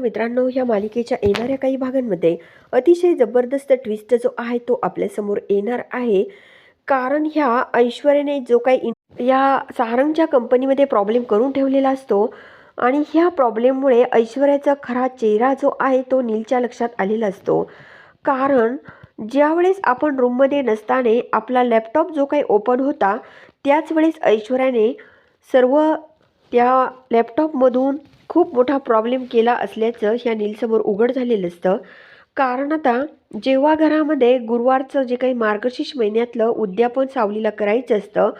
मित्रांनो या मालिकेच्या येणाऱ्या काही भागांमध्ये अतिशय जबरदस्त ट्विस्ट जो आहे तो आपल्यासमोर येणार आहे. कारण ह्या ऐश्वर्याने जो काही या सारंगच्या कंपनीमध्ये प्रॉब्लेम करून ठेवलेला असतो आणि ह्या प्रॉब्लेममुळे ऐश्वर्याचा खरा चेहरा जो आहे तो नीलच्या लक्षात आलेला असतो. कारण ज्यावेळेस आपण रूममध्ये नसताने आपला लॅपटॉप जो काही ओपन होता त्याच वेळेस ऐश्वर्याने सर्व त्या लॅपटॉपमधून खूप मोठा प्रॉब्लेम केला असल्याचं ह्या नीलसमोर उघड झालेलं असतं. कारण आता जेव्हा घरामध्ये गुरुवारचं जे काही मार्गशीर्ष महिन्यातलं उद्यापन सावलीला करायचं असतं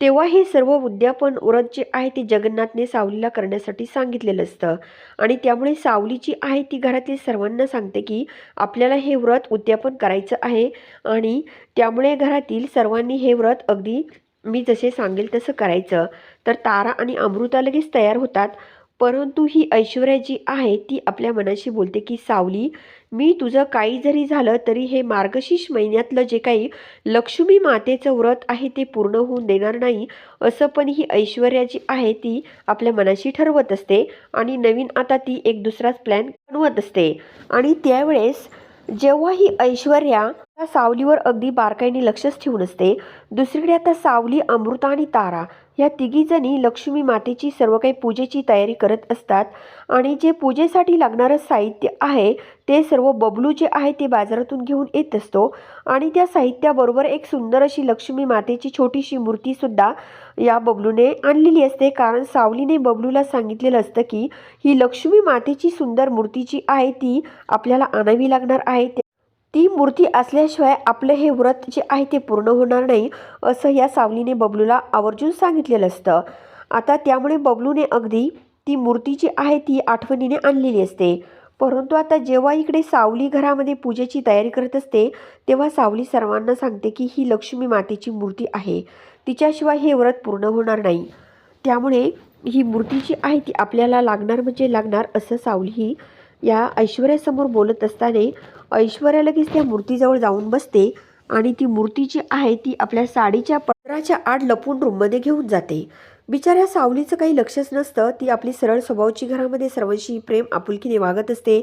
तेव्हा हे सर्व उद्यापन व्रत जे आहे ते जगन्नाथने सावलीला करण्यासाठी सांगितलेलं असतं. आणि त्यामुळे सावली जी आहे ती घरातील सर्वांना सांगते की आपल्याला हे व्रत उद्यापन करायचं आहे आणि त्यामुळे घरातील सर्वांनी हे व्रत अगदी मी जसे सांगेल तसं करायचं. तर तारा आणि अमृता लगेच तयार होतात. परंतु ही ऐश्वर्या जी आहे ती आपल्या मनाशी बोलते की सावली मी तुझं काही जरी झालं तरी हे मार्गशीर्ष महिन्यातलं जे काही लक्ष्मी मातेचं व्रत आहे ते पूर्ण होऊन देणार नाही. असं पण ही ऐश्वर्या जी आहे ती आपल्या मनाशी ठरवत असते आणि नवीन आता ती एक दुसराच प्लॅन बनवत असते. आणि त्यावेळेस जेव्हा ही ऐश्वर्या सावलीवर अगदी बारकाईने लक्षच ठेवून असते दुसरीकडे आता सावली अमृता आणि तारा. या तिघीजणी लक्ष्मी मातेची सर्व काही पूजेची तयारी करत असतात. आणि जे पूजेसाठी लागणारं साहित्य आहे ते सर्व बबलू जे आहे ते बाजारातून घेऊन येत असतो. आणि त्या साहित्याबरोबर एक सुंदर अशी लक्ष्मी मातेची छोटीशी मूर्तीसुद्धा या बबलूने आणलेली असते. कारण सावलीने बबलूला सांगितलेलं असतं की ही लक्ष्मी मातेची सुंदर मूर्ती जी आहे ती आपल्याला आणावी लागणार आहे. ती मूर्ती असल्याशिवाय आपलं हे व्रत जे आहे ते पूर्ण होणार नाही असं या सावलीने बबलूला आवर्जून सांगितलेलं असतं. आता त्यामुळे बबलूने अगदी ती मूर्ती जी आहे ती आठवणीने आणलेली असते. परंतु आता जेव्हा इकडे सावली घरामध्ये पूजेची तयारी करत असते तेव्हा सावली सर्वांना सांगते की ही लक्ष्मी मातेची मूर्ती आहे. तिच्याशिवाय हे व्रत पूर्ण होणार नाही. त्यामुळे ही मूर्ती जी आहे ती आपल्याला लागणार म्हणजे लागणार असं सावली ही या ऐश्वर्यासमोर बोलत असताना ऐश्वर्या लगेच त्या मूर्तीजवळ जाऊन बसते आणि ती मूर्ती जी आहे ती आपल्या साडीच्या पदराच्या आड लपून रूममध्ये घेऊन जाते. बिचाऱ्या सावलीचं काही लक्षच नसतं. ती आपली सरळ स्वभावची घरामध्ये सर्वांशी प्रेम आपुलकीने वागत असते.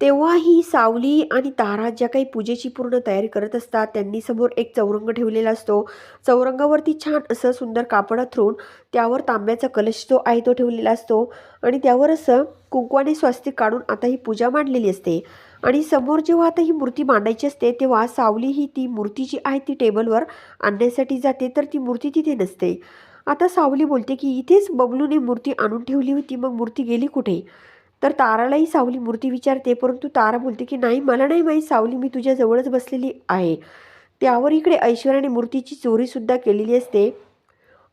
तेव्हा ही सावली आणि तारा ज्या काही पूजेची पूर्ण तयारी करत असतात त्यांनी समोर एक चौरंग ठेवलेला असतो. चौरंगावरती छान असं सुंदर कापड अथरून त्यावर तांब्याचा कलश जो आहे तो ठेवलेला असतो आणि त्यावर असं कुंकवाने स्वास्तिक काढून आता ही पूजा मांडलेली असते. आणि समोर जेव्हा आता ही मूर्ती मांडायची असते तेव्हा सावली ही ती मूर्ती जी आहे ती टेबलवर आणण्यासाठी जाते तर ती मूर्ती तिथे नसते. आता सावली बोलते की इथेच बबलूने मूर्ती आणून ठेवली होती मग मूर्ती गेली कुठे? तर तारालाही सावली मूर्ती विचारते परंतु तारा बोलते की नाही मला नाही माहीत सावली मी तुझ्याजवळच बसलेली आहे. त्यावर इकडे ऐश्वर्याने मूर्तीची चोरीसुद्धा केलेली असते.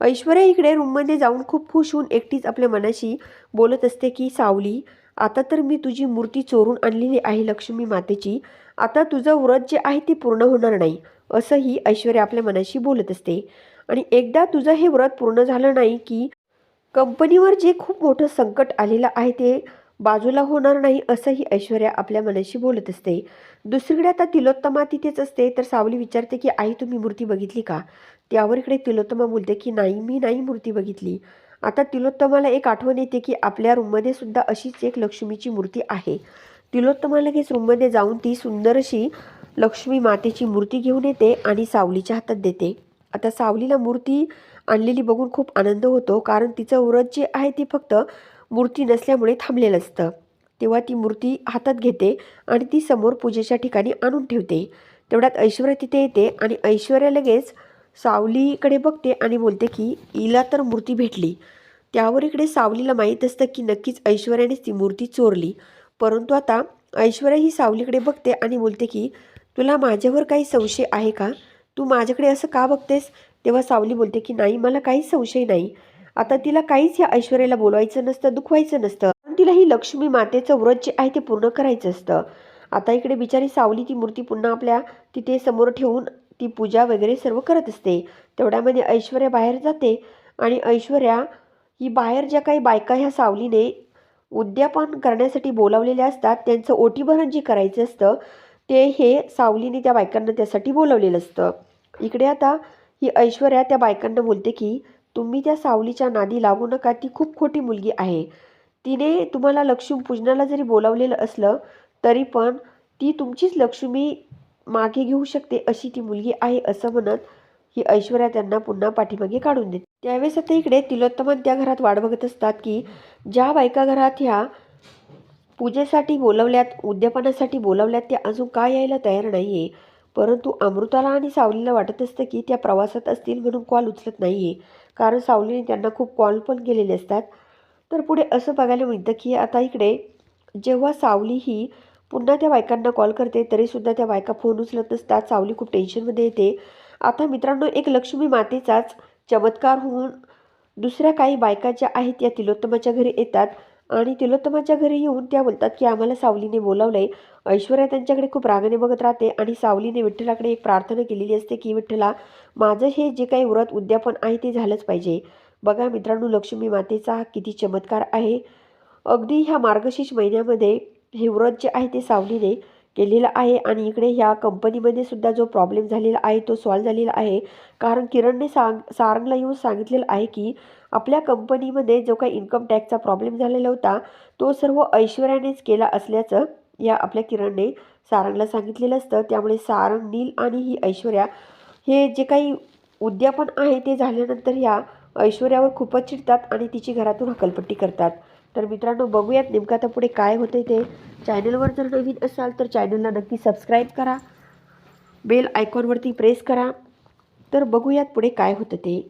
ऐश्वर्या इकडे रूममध्ये जाऊन खूप खुश होऊन एकटीच आपल्या मनाशी बोलत असते की सावली आता तर मी तुझी मूर्ती चोरून आणलेली आहे लक्ष्मी मातेची. आता तुझं व्रत जे आहे ते पूर्ण होणार नाही असंही ऐश्वर्या आपल्या मनाशी बोलत असते. आणि एकदा तुझं हे व्रत पूर्ण झालं नाही की कंपनीवर जे खूप मोठं संकट आलेलं आहे ते बाजूला होणार नाही असंही ऐश्वर्या आपल्या मनाशी बोलत असते. दुसरीकडे आता तिलोत्तमा तिथेच असते तर सावली विचारते की आई तुम्ही मूर्ती बघितली का? त्यावर इकडे तिलोत्तमा बोलते की नाही मी नाही मूर्ती बघितली. आता तिलोत्तमाला एक आठवण येते की आपल्या रूममध्ये सुद्धा अशीच एक लक्ष्मीची मूर्ती आहे. तिलोत्तमा लगेच रूममध्ये जाऊन ती सुंदर अशी लक्ष्मी मातेची मूर्ती घेऊन येते आणि सावलीच्या हातात देते. आता सावलीला मूर्ती आणलेली बघून खूप आनंद होतो कारण तिचं व्रत जे आहे ते फक्त मूर्ती नसल्यामुळे थांबलेलं असतं. तेव्हा ती मूर्ती हातात घेते आणि ती समोर पूजेच्या ठिकाणी आणून ठेवते. तेवढ्यात ऐश्वर्या तिथे येते आणि ऐश्वर्या लगेच सावलीकडे बघते आणि बोलते की हिला तर मूर्ती भेटली. त्यावर इकडे सावलीला माहीत असतं की नक्कीच ऐश्वर्यानेच ती मूर्ती चोरली. परंतु आता ऐश्वर्या ही सावलीकडे बघते आणि बोलते की तुला माझ्यावर काही संशय आहे का? तू माझ्याकडे असं का बघतेस? तेव्हा सावली बोलते की नाही मला काहीच संशय नाही. आता तिला काहीच या ऐश्वर्याला बोलवायचं नसतं दुखवायचं नसतं. पण तिला ही लक्ष्मी मातेचं व्रत जे आहे ते पूर्ण करायचं असतं. आता इकडे बिचारी सावली ती मूर्ती पुन्हा आपल्या तिथे समोर ठेवून ती पूजा वगैरे सर्व करत असते. तेवढ्यामध्ये ऐश्वर्या बाहेर जाते आणि ऐश्वर्या ही बाहेर ज्या काही बायका ह्या सावलीने उद्यापन करण्यासाठी बोलावलेल्या असतात त्यांचं ओटीभरण जे करायचं असतं ते हे सावलीने त्या बायकांना त्यासाठी बोलावलेलं असतं. इकडे आता ही ऐश्वर्या त्या बायकांना बोलते की तुम्ही त्या सावलीच्या नादी लागू नका ती खूप खोटी मुलगी आहे. तिने तुम्हाला लक्ष्मी पूजनाला जरी बोलावलेलं असलं तरी पण ती तुमचीच लक्ष्मी मागे घेऊ शकते अशी ती मुलगी आहे असं म्हणत ही ऐश्वर्या त्यांना पुन्हा पाठीमागे काढून देते. त्यावेळेस आता इकडे तिलोत्तमन त्या घरात वाट बघत असतात की ज्या बायका घरात ह्या पूजेसाठी बोलवल्यात उद्यापनासाठी बोलवल्यात त्या अजून का यायला तयार नाही आहे परंतु अमृताला आणि सावलीला वाटत असतं की त्या प्रवासात असतील म्हणून कॉल उचलत नाही आहे कारण सावलीने त्यांना खूप कॉल पण केलेले असतात. तर पुढे असं बघायला मिळतं की आता इकडे जेव्हा सावली ही पुन्हा त्या बायकांना कॉल करते तरीसुद्धा त्या बायका फोन उचलत नसतात. सावली खूप टेन्शनमध्ये येते. आता मित्रांनो एक लक्ष्मी मातेचाच चमत्कार होऊन दुसऱ्या काही बायका ज्या आहेत या तिलोत्तमाच्या घरी येतात. आणि तिलोत्तमाच्या घरी येऊन त्या बोलतात की आम्हाला सावलीने बोलावलंय. ऐश्वर्या त्यांच्याकडे खूप रागाने बघत राहते आणि सावलीने विठ्ठलाकडे एक प्रार्थना केलेली असते की विठ्ठला माझं हे जे काही व्रत उद्यापन आहे ते झालंच पाहिजे. बघा मित्रांनो लक्ष्मी मातेचा हा किती चमत्कार आहे. अगदी ह्या मार्गशीर्ष महिन्यामध्ये हे व्रत जे आहे ते सावलीने केलेलं आहे आणि इकडे ह्या कंपनीमध्ये सुद्धा जो प्रॉब्लेम झालेला आहे तो सॉल्व झालेला आहे. कारण किरणने सांग सारंगला येऊन सांगितलेलं आहे की आपल्या कंपनीमध्ये जो काही इन्कम टॅक्सचा प्रॉब्लेम झालेला होता तो सर्व ऐश्वर्यानेच केला असल्याचं या आपल्या किरणने सारंगला सांगितलेलं असतं. त्यामुळे सारंग नील आणि ही ऐश्वर्या हे जे काही उद्यापन आहे ते झाल्यानंतर ह्या ऐश्वर्यावर खूपच चिडतात आणि तिची घरातून हकलपट्टी करतात. तर मित्रांनो बघूयात नेमकं आता पुढे काय होतं ते. चॅनलवर जर नवीन असाल तर चॅनलला नक्की सबस्क्राईब करा. बेल आयकॉनवरती प्रेस करा. तर बघूयात पुढे काय होतं ते.